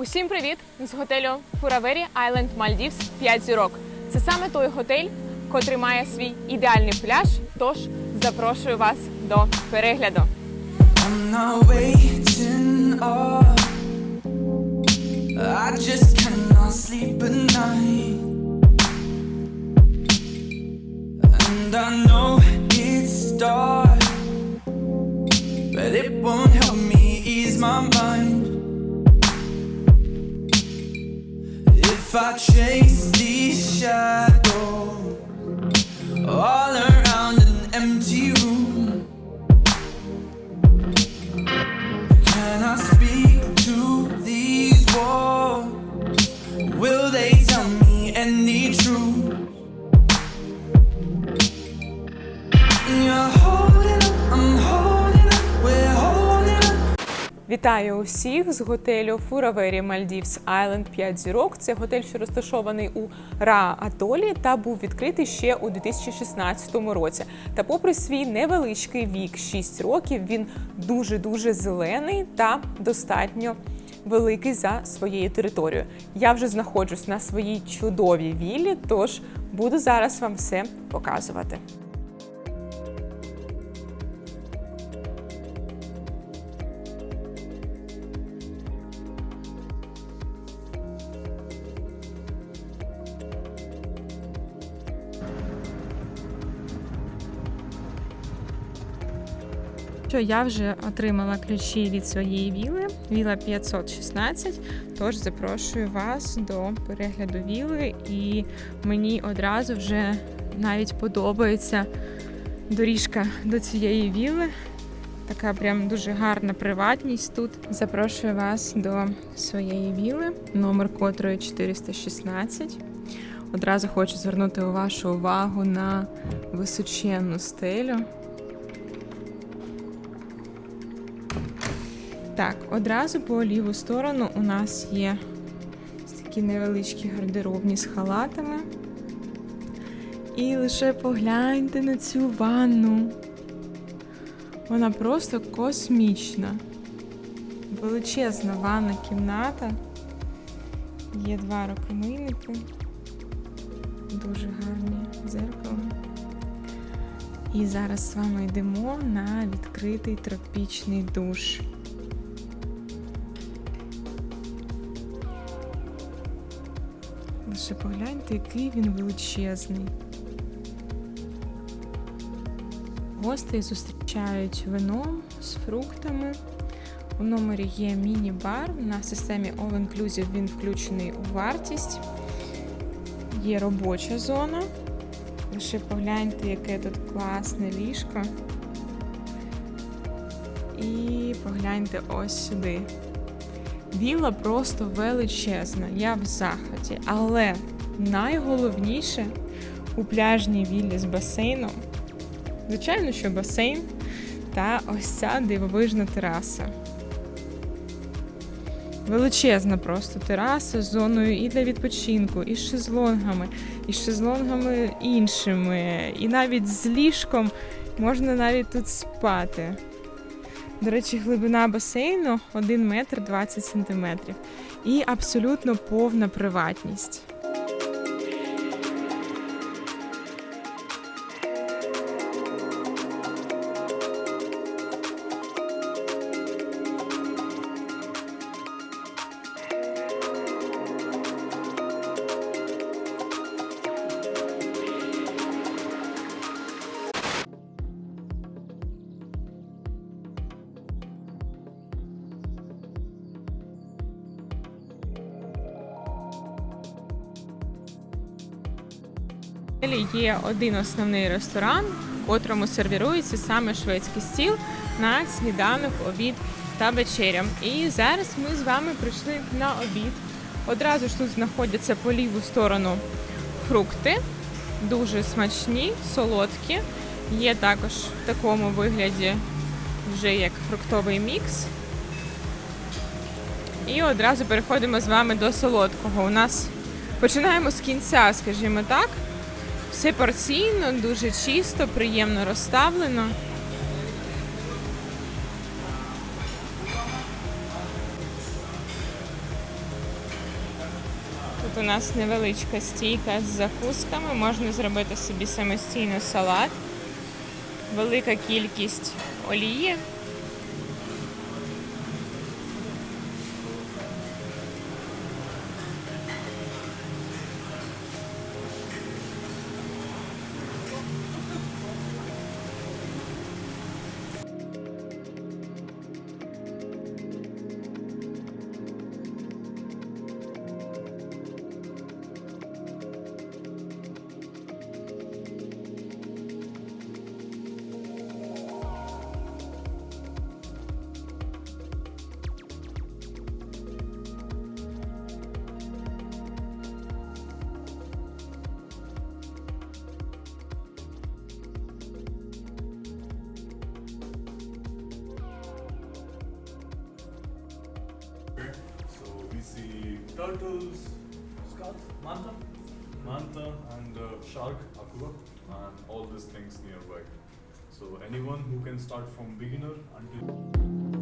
Усім привіт з готелю Фуравері Айленд Мальдівс 5 зірок. Це саме той готель, котрий має свій ідеальний пляж. Тож запрошую вас до перегляду. I know it's dark, If I chase these Вітаю усіх з готелю Фуравері Мальдівс Айленд 5 зірок. Це готель, що розташований у Ра Атолі та був відкритий ще у 2016 році. Та, попри свій невеличкий вік, 6 років, він дуже дуже зелений та достатньо. Великий за своєю територією. Я вже знаходжусь на своїй чудовій віллі, тож буду зараз вам все показувати. Що я вже отримала ключі від своєї віли, віла 516. Тож запрошую вас до перегляду віли, і мені одразу вже навіть подобається доріжка до цієї віли. Така прям дуже гарна приватність тут. Запрошую вас до своєї віли, номер котрої 416. Одразу хочу звернути вашу увагу на височенну стелю. Так, одразу по ліву сторону у нас є такі невеличкі гардеробні з халатами. І лише погляньте на цю ванну. Вона просто космічна. Величезна ванна кімната. Є два рукомийники. Дуже гарні дзеркало. І зараз з вами йдемо на відкритий тропічний душ. Лише погляньте, який він величезний. Гостей зустрічають вином з фруктами. У номері є міні-бар. На системі All Inclusive він включений у вартість. Є робоча зона. Лише погляньте, яке тут класне ліжко. І погляньте ось сюди. Віла просто величезна, я в захваті. Але найголовніше у пляжній віллі з басейном, звичайно, що басейн та ось ця дивовижна тераса. Величезна просто тераса з зоною і для відпочинку, і з шезлонгами, і з шезлонгами іншими, і навіть з ліжком можна навіть тут спати. До речі, глибина басейну 1 метр 20 сантиметрів. І абсолютно повна приватність. Один основний ресторан, в котрому сервірується саме шведський стіл на сніданок, обід та вечеря. І зараз ми з вами прийшли на обід. Одразу ж тут знаходяться по ліву сторону фрукти, дуже смачні, солодкі. Є також в такому вигляді вже як фруктовий мікс. І одразу переходимо з вами до солодкого. У нас починаємо з кінця, скажімо так. Все порційно, дуже чисто, приємно розставлено. Тут у нас невеличка стійка з закусками, можна зробити собі самостійно салат, велика кількість олії. See turtles, skulls, manta, manta, and uh, shark, aqua, and all these things nearby. So anyone who can start from beginner until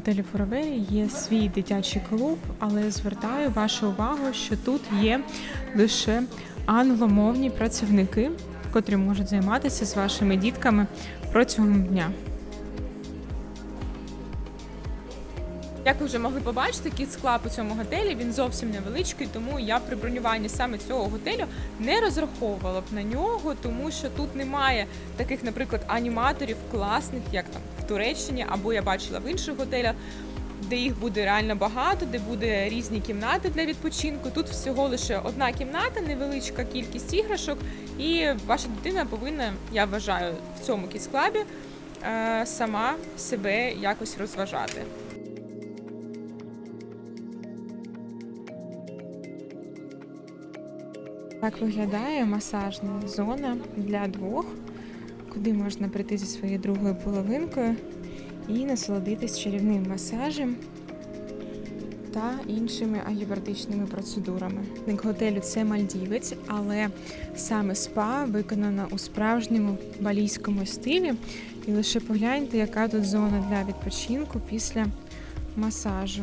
готелі Форовері є свій дитячий клуб, але звертаю вашу увагу, що тут є лише англомовні працівники, котрі можуть займатися з вашими дітками протягом дня. Як ви вже могли побачити, кіт склад у цьому готелі він зовсім невеличкий, тому я при бронюванні саме цього готелю не розраховувала б на нього, тому що тут немає таких, наприклад, аніматорів класних, як там в Туреччині, або я бачила в інших готелях, де їх буде реально багато, де буде різні кімнати для відпочинку. Тут всього лише одна кімната, невеличка кількість іграшок, і ваша дитина повинна, я вважаю, в цьому кіт-клабі е, сама себе якось розважати. Так виглядає масажна зона для двох, куди можна прийти зі своєю другою половинкою і насолодитись чарівним масажем та іншими аювертичними процедурами. Готелю це Мальдівець, але саме спа виконана у справжньому балійському стилі. І лише погляньте, яка тут зона для відпочинку після масажу.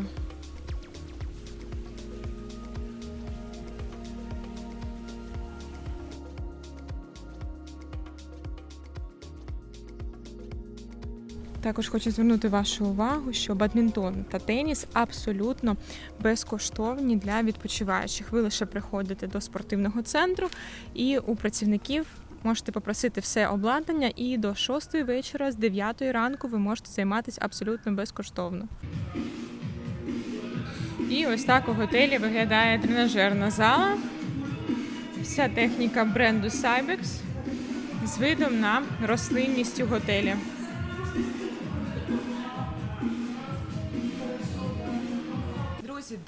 Також хочу звернути вашу увагу, що бадмінтон та теніс абсолютно безкоштовні для відпочиваючих. Ви лише приходите до спортивного центру і у працівників можете попросити все обладнання, і до 6 вечора, з 9 ранку ви можете займатися абсолютно безкоштовно. І ось так у готелі виглядає тренажерна зала. Вся техніка бренду Cybex з видом на рослинність у готелі.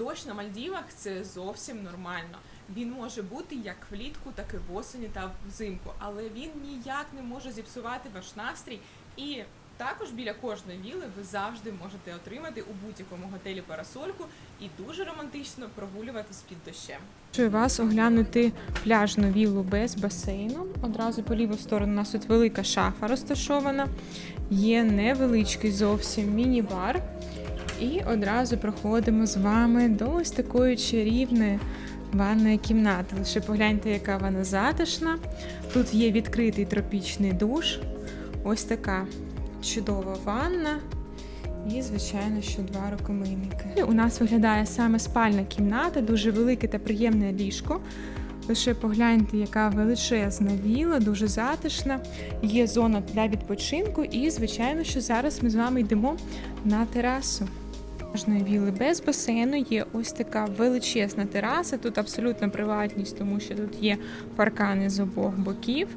Дощ на Мальдівах це зовсім нормально. Він може бути як влітку, так і восені та взимку, але він ніяк не може зіпсувати ваш настрій. І також біля кожної віли ви завжди можете отримати у будь-якому готелі парасольку і дуже романтично прогулюватись під дощем. Хочу вас оглянути пляжну віллу без басейну. Одразу по ліву сторону у нас тут велика шафа розташована. Є невеличкий зовсім міні-бар. І одразу проходимо з вами до ось такої чарівної ванної кімнати. Лише погляньте, яка вона затишна. Тут є відкритий тропічний душ. Ось така чудова ванна. І, звичайно, що два рукомийники. У нас виглядає саме спальна кімната, дуже велике та приємне ліжко. Лише погляньте, яка величезна віла, дуже затишна. Є зона для відпочинку, і, звичайно, що зараз ми з вами йдемо на терасу. Віли без басейну є ось така величезна тераса. Тут абсолютна приватність, тому що тут є паркани з обох боків,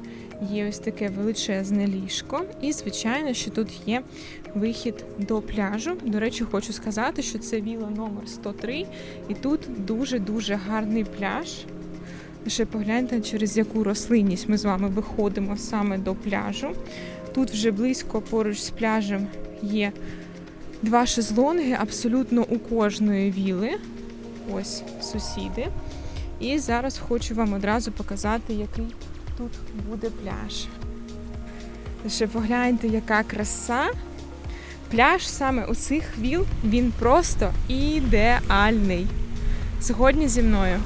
є ось таке величезне ліжко, і звичайно, що тут є вихід до пляжу. До речі, хочу сказати, що це віла номер 103, і тут дуже дуже гарний пляж. Лише погляньте, через яку рослинність ми з вами виходимо саме до пляжу. Тут вже близько поруч з пляжем є два шезлонги абсолютно у кожної віли. ось сусіди. І зараз хочу вам одразу показати, який тут буде пляж. Лише погляньте, яка краса. Пляж саме у цих віл він просто ідеальний. Згодні зі мною.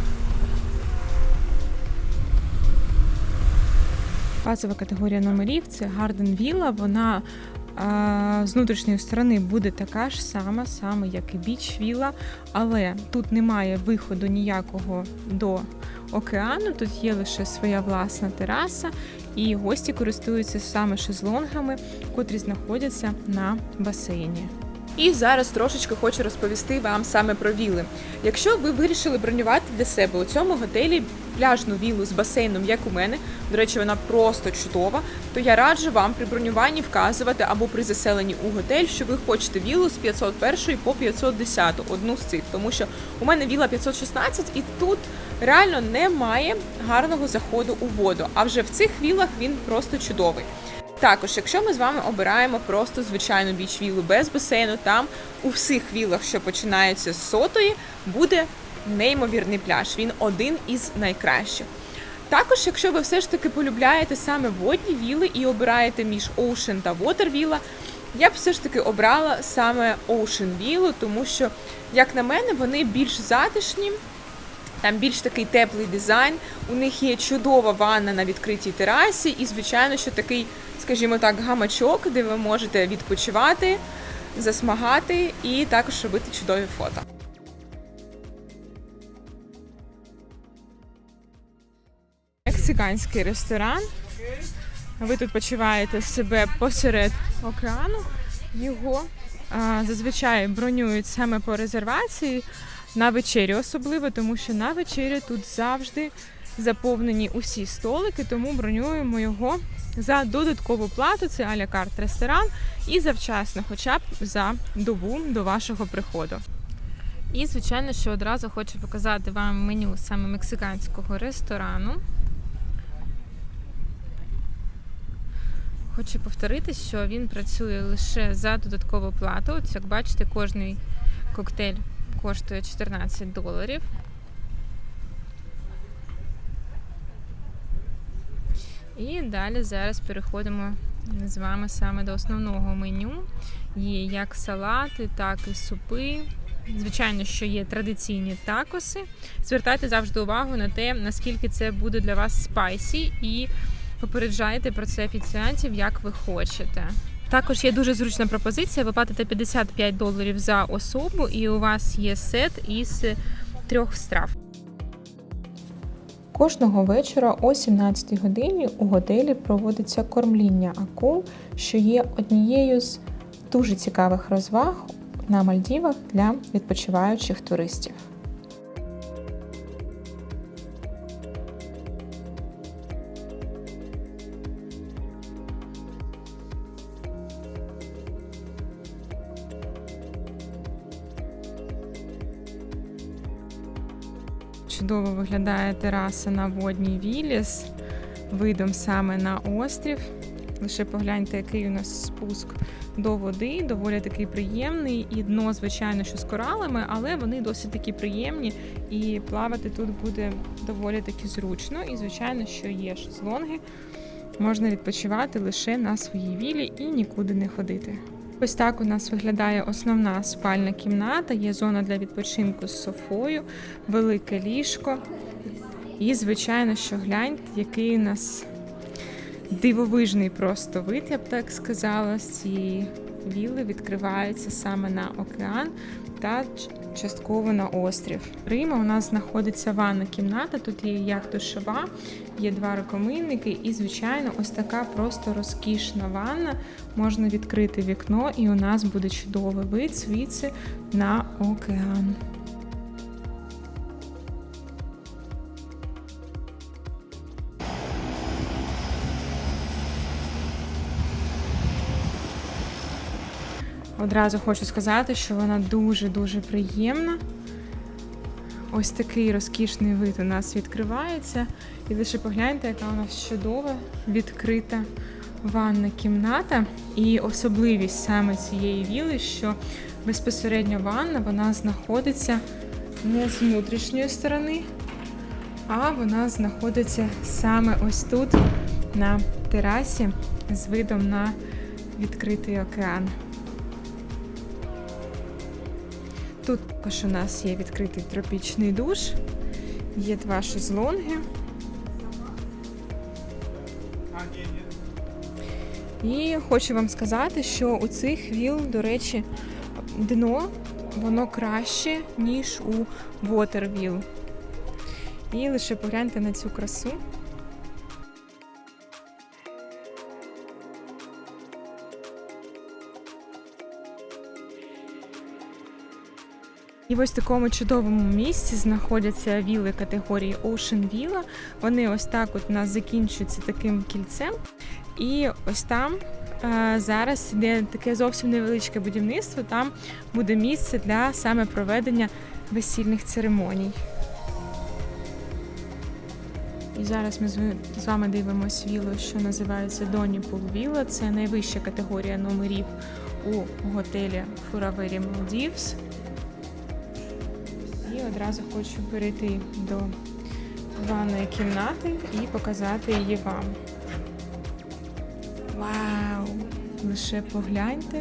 Базова категорія номерів це Garden Villa. Вона з внутрішньої сторони буде така ж сама, саме як і біч віла, але тут немає виходу ніякого до океану. Тут є лише своя власна тераса, і гості користуються саме шезлонгами, котрі знаходяться на басейні. І зараз трошечки хочу розповісти вам саме про віли. Якщо ви вирішили бронювати для себе у цьому готелі пляжну вілу з басейном, як у мене, до речі, вона просто чудова, то я раджу вам при бронюванні вказувати або при заселенні у готель, що ви хочете вілу з 501 по 510, одну з цих, тому що у мене віла 516 і тут реально немає гарного заходу у воду. А вже в цих вілах він просто чудовий. Також, якщо ми з вами обираємо просто звичайну біч-вілу без басейну, там у всіх вілах, що починаються з сотої, буде неймовірний пляж. Він один із найкращих. Також, якщо ви все ж таки полюбляєте саме водні віли і обираєте між Ocean та Water Villa, я б все ж таки обрала саме Ocean Villa, тому що, як на мене, вони більш затишні, там більш такий теплий дизайн. У них є чудова ванна на відкритій терасі, і, звичайно, що такий, скажімо так, гамачок, де ви можете відпочивати, засмагати і також робити чудові фото. Мексиканський ресторан. Ви тут почуваєте себе посеред океану. Його а, зазвичай бронюють саме по резервації на вечері, особливо, тому що на вечері тут завжди заповнені усі столики, тому бронюємо його за додаткову плату. Це аля карт ресторан і завчасно, хоча б за добу до вашого приходу. І, звичайно, що одразу хочу показати вам меню саме мексиканського ресторану. Хочу повторити, що він працює лише за додаткову плату. От, як бачите, кожний коктейль коштує 14 доларів. І далі зараз переходимо з вами саме до основного меню. Є як салати, так і супи. Звичайно, що є традиційні такоси. Звертайте завжди увагу на те, наскільки це буде для вас спайсі, і попереджайте про це офіціантів, як ви хочете. Також є дуже зручна пропозиція. Ви платите 55 доларів за особу, і у вас є сет із трьох страв. Кожного вечора о 17 годині у готелі проводиться кормління акул, що є однією з дуже цікавих розваг на Мальдівах для відпочиваючих туристів. Чудово виглядає тераса на водній віллі з видом саме на острів. Лише погляньте, який у нас спуск до води, доволі такий приємний. І дно, звичайно, що з коралами, але вони досить такі приємні. І плавати тут буде доволі таки зручно. І, звичайно, що є шезлонги. Можна відпочивати лише на своїй вілі і нікуди не ходити. Ось так у нас виглядає основна спальна кімната. Є зона для відпочинку з софою, велике ліжко. І, звичайно, що гляньте, який у нас дивовижний просто вид, я б так сказала. З цієї вілли відкриваються саме на океан та частково на острів. Рима у нас знаходиться ванна кімната. Тут є як душова, є два рукомийники, і, звичайно, ось така просто розкішна ванна. Можна відкрити вікно, і у нас буде чудовий вид звідси на океан. Одразу хочу сказати, що вона дуже-дуже приємна. Ось такий розкішний вид у нас відкривається. І лише погляньте, яка у нас чудова відкрита ванна кімната. І особливість саме цієї віли, що безпосередньо ванна вона знаходиться не з внутрішньої сторони, а вона знаходиться саме ось тут, на терасі, з видом на відкритий океан. Тут також у нас є відкритий тропічний душ, є два шезлонги. І хочу вам сказати, що у цих віл, до речі, дно воно краще, ніж у Waterville. І лише погляньте на цю красу. І в ось такому чудовому місці знаходяться віли категорії Ocean Villa. Вони ось так от у нас закінчуються таким кільцем. І ось там е, зараз йде таке зовсім невеличке будівництво. Там буде місце для саме проведення весільних церемоній. І зараз ми з вами дивимося вілу, що називається Доні Вілла. Це найвища категорія номерів у готелі Фуравері Maldives. Одразу хочу перейти до ванної кімнати і показати її вам. Вау! Лише погляньте,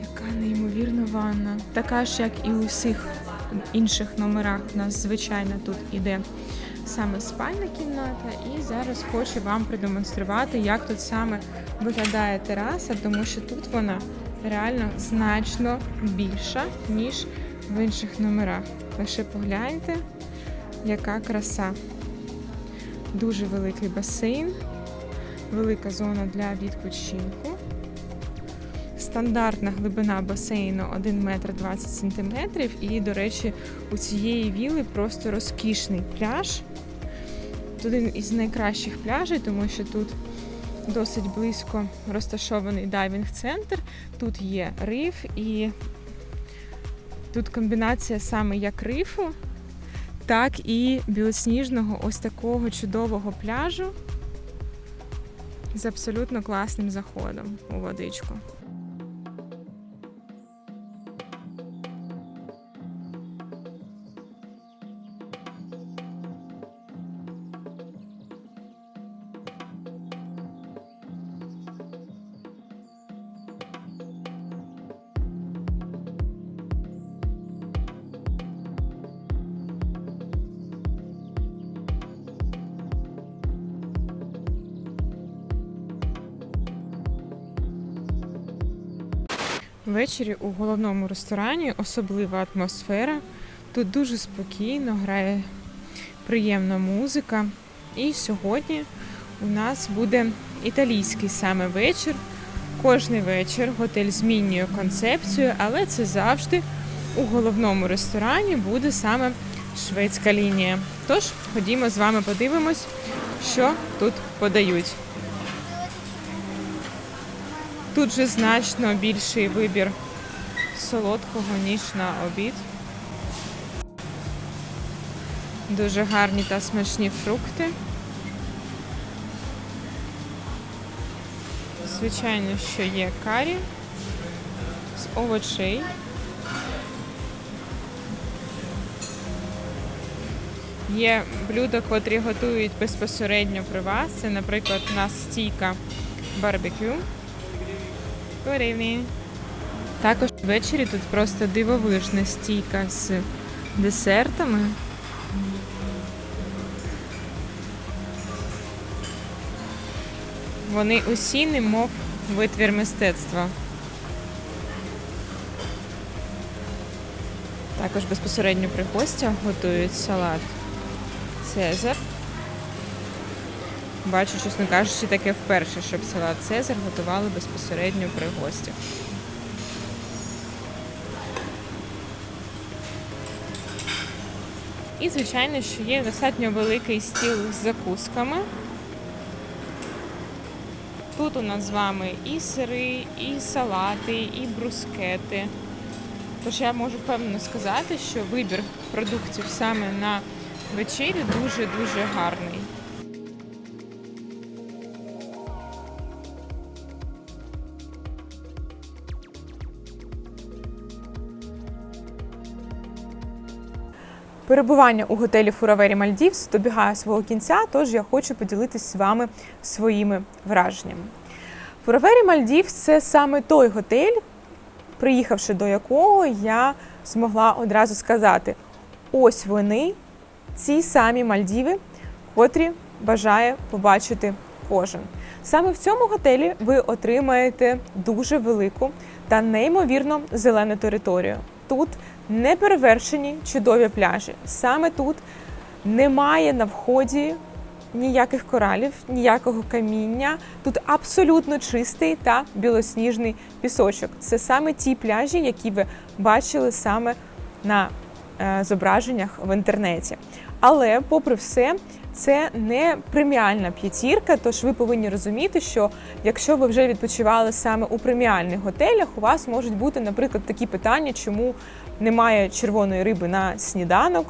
яка неймовірна ванна. Така ж, як і у всіх інших номерах, у нас звичайно тут іде саме спальна кімната. І зараз хочу вам продемонструвати, як тут саме виглядає тераса, тому що тут вона реально значно більша, ніж в інших номерах. Лише погляньте, яка краса. Дуже великий басейн, велика зона для відпочинку. Стандартна глибина басейну 1 метр 20 сантиметрів. І, до речі, у цієї віли просто розкішний пляж. Тут один із найкращих пляжів, тому що тут досить близько розташований дайвінг-центр. Тут є риф і Тут комбінація саме як рифу, так і білосніжного ось такого чудового пляжу з абсолютно класним заходом у водичку. Ввечері у головному ресторані особлива атмосфера. Тут дуже спокійно грає приємна музика. І сьогодні у нас буде італійський саме вечір. Кожний вечір готель змінює концепцію, але це завжди у головному ресторані буде саме шведська лінія. Тож ходімо з вами подивимось, що тут подають. Тут же значно більший вибір солодкого, ніж на обід. Дуже гарні та смачні фрукти. Звичайно, що є карі з овочей. Є блюда, котрі готують безпосередньо при вас. Це, наприклад, у нас стійка барбекю. Good evening. Також ввечері тут просто дивовижна стійка з десертами. Вони усі немов витвір мистецтва. Також безпосередньо при гостях готують салат Цезар. Бачу, чесно кажучи, таке вперше, щоб салат Цезар готували безпосередньо при гостях. І, звичайно, що є достатньо великий стіл з закусками. Тут у нас з вами і сири, і салати, і брускети. Тож я можу впевнено сказати, що вибір продуктів саме на вечерю дуже-дуже гарний. Перебування у готелі Фуравері Мальдівс добігає свого кінця, тож я хочу поділитися з вами своїми враженнями. Фуравері Мальдівс це саме той готель, приїхавши до якого я змогла одразу сказати: ось вони, ці самі Мальдіви, котрі бажає побачити кожен. Саме в цьому готелі ви отримаєте дуже велику та неймовірно зелену територію. Тут неперевершені чудові пляжі. Саме тут немає на вході ніяких коралів, ніякого каміння. Тут абсолютно чистий та білосніжний пісочок. Це саме ті пляжі, які ви бачили саме на е, зображеннях в інтернеті. Але, попри все, це не преміальна п'ятірка, тож ви повинні розуміти, що якщо ви вже відпочивали саме у преміальних готелях, у вас можуть бути, наприклад, такі питання, чому немає червоної риби на сніданок.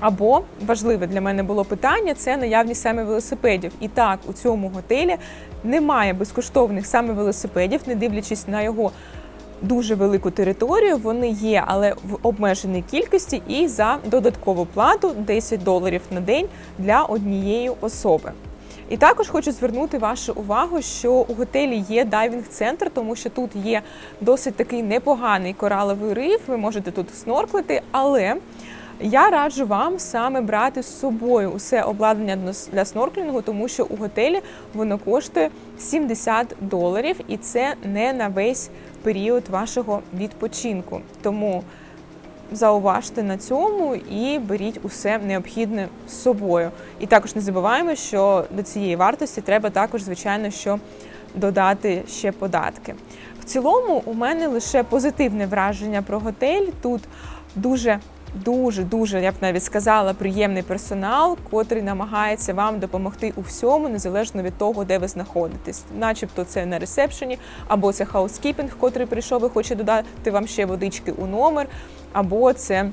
Або важливе для мене було питання це наявність саме велосипедів. І так, у цьому готелі немає безкоштовних саме велосипедів, не дивлячись на його дуже велику територію. Вони є, але в обмеженій кількості і за додаткову плату 10 доларів на день для однієї особи. І також хочу звернути вашу увагу, що у готелі є дайвінг-центр, тому що тут є досить такий непоганий кораловий риф. Ви можете тут снорклити, але я раджу вам саме брати з собою усе обладнання для снорклінгу, тому що у готелі воно коштує 70 доларів, і це не на весь період вашого відпочинку. Тому зауважте на цьому і беріть усе необхідне з собою. І також не забуваємо, що до цієї вартості треба також, звичайно, що додати ще податки. В цілому, у мене лише позитивне враження про готель. Тут дуже Дуже дуже я б навіть сказала приємний персонал, котрий намагається вам допомогти у всьому, незалежно від того, де ви знаходитесь, начебто це на ресепшені, або це хаускіпінг, котрий прийшов і хоче додати вам ще водички у номер, або це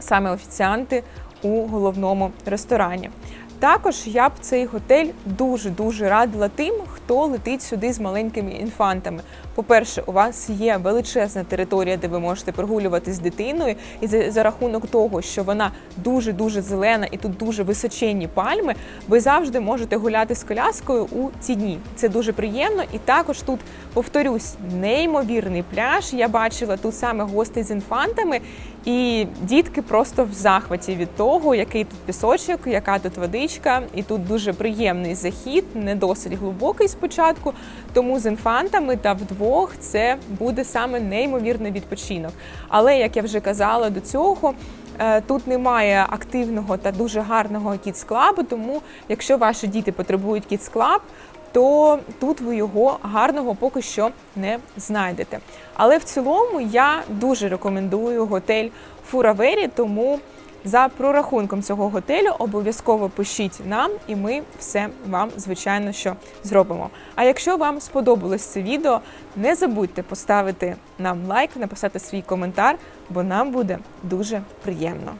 саме офіціанти у головному ресторані. Також я б цей готель дуже дуже радила тим, хто летить сюди з маленькими інфантами. По-перше, у вас є величезна територія, де ви можете прогулювати з дитиною, і за, за рахунок того, що вона дуже дуже зелена і тут дуже височенні пальми, ви завжди можете гуляти з коляскою у ці дні. Це дуже приємно. І також тут повторюсь, неймовірний пляж. Я бачила тут саме гостей з інфантами, і дітки просто в захваті від того, який тут пісочок, яка тут водичка, і тут дуже приємний захід, не досить глибокий спочатку. Тому з інфантами та вдвох це буде саме неймовірний відпочинок. Але як я вже казала до цього. е, Тут немає активного та дуже гарного Club, тому якщо ваші діти потребують Club, то тут ви його гарного поки що не знайдете. Але в цілому я дуже рекомендую готель Фуравері, тому за прорахунком цього готелю обов'язково пишіть нам, і ми все вам, звичайно, що зробимо. А якщо вам сподобалось це відео, не забудьте поставити нам лайк, написати свій коментар, бо нам буде дуже приємно.